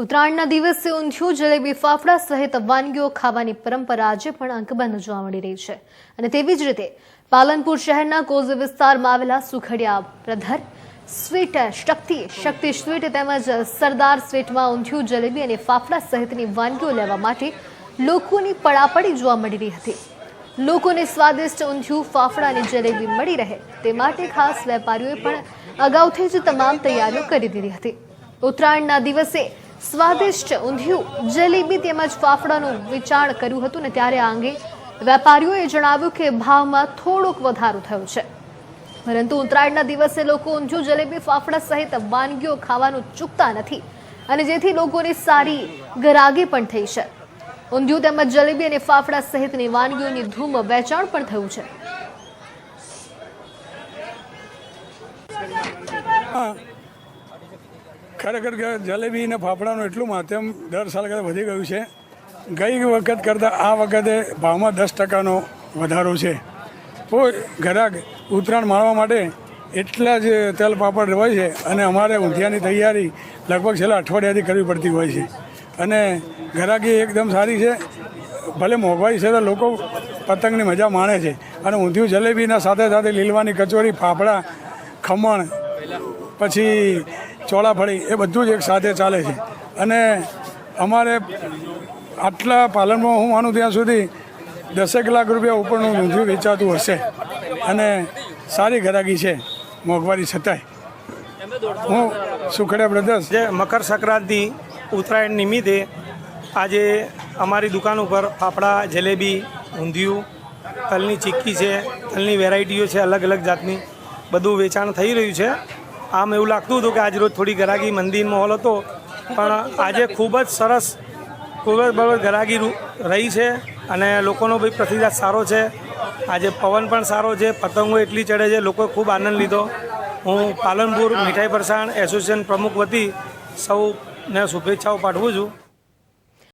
ઉત્તરાયણના દિવસે ઊંધિયું, જલેબી, ફાફડા સહિત વાનગીઓ ખાવાની પરંપરા આજે પણ અંકબંધ જોવા મળી રહી છે. અને તેવી જ રીતે પાલનપુર શહેરના કોઝ વિસ્તારમાં આવેલા Sukhadia brother sweet Shakti Shakti sweet તેમજ સરદાર સ્વીટમાં ઊંધિયું, જલેબી અને ફાફડા સહિતની વાનગીઓ લેવા માટે લોકોની પડાપડી જોવા મળી રહી હતી. લોકોને સ્વાદિષ્ટ ઊંધિયું, ફાફડા અને જલેબી મળી રહે તે માટે ખાસ વેપારીઓએ પણ અગાઉથી જ તમામ તૈયારીઓ કરી દીધી હતી. ઉત્તરાયણના દિવસે સ્વાદિષ્ટ ઊંધિયું, જલેબી તેમજ ફાફડાનું વેચાણ કર્યું હતું ને ત્યારે આ અંગે વેપારીઓએ જણાવ્યું કે ભાવમાં થોડોક વધારો થયો છે. પરંતુ ઉત્તરાયણના દિવસે લોકો ઊંધિયું, જલેબી, ફાફડા સહિત વાનગીઓ ખાવાનું ચૂકતા નથી અને જેથી લોકોની સારી ગરાગી પણ થઈ છે. ઊંધિયું તેમજ જલેબી અને ફાફડા સહિતની વાનગીઓની ધૂમ વેચાણ પણ થયું છે. ખરેખર જલેબી અને ફાફડાનું એટલું માધ્યમ દર સાલ કરતાં વધી ગયું છે. ગઈ વખત કરતાં આ વખતે ભાવમાં દસ ટકાનો વધારો છે. તો ઘરાક ઉત્તરાયણ માણવા માટે એટલા જ તેલ પાપડ હોય છે અને અમારે ઊંધિયાની તૈયારી લગભગ છેલ્લા અઠવાડિયાથી કરવી પડતી હોય છે. અને ઘરાકી એકદમ સારી છે. ભલે મોંઘવારી છે તો લોકો પતંગની મજા માણે છે. અને ઊંધિયું જલેબીના સાથે સાથે લીલવાની કચોરી, ફાફડા, ખમણ, પછી ચોળાફળી એ બધું જ એક સાથે ચાલે છે. અને અમારે આટલા પાલનમાં હું માનું ત્યાં સુધી દસેક લાખ રૂપિયા ઉપરનું ઊંધિયું વેચાતું હશે. અને સારી ઘરાકી છે, મોંઘવારી છતાંય. હું સુખડિયા બ્રધર્સ. જે મકર સંક્રાંતિ ઉત્તરાયણ નિમિત્તે આજે અમારી દુકાન ઉપર ફાફડા જલેબી, ઊંધિયું, તલની ચીક્કી છે, તલની વેરાયટીઓ છે અલગ અલગ જાતની. બધું વેચાણ થઈ રહ્યું છે. આમ એવું લાગતું હતું કે આજ રોજ થોડી ગરાગી મંદિર માહોલ હતો, પણ આજે ખૂબ જ સરસ, ખૂબ જ બરાબર ગરાગી રહી છે અને લોકોનો બી પ્રતિસાદ સારો છે. આજે પવન પણ સારો છે, પતંગો એટલી ચડે છે, લોકોએ ખૂબ આનંદ લીધો. હું પાલનપુર મીઠાઈ ફરસાણ એસોસિએશન પ્રમુખ વતી સૌને શુભેચ્છાઓ પાઠવું છું.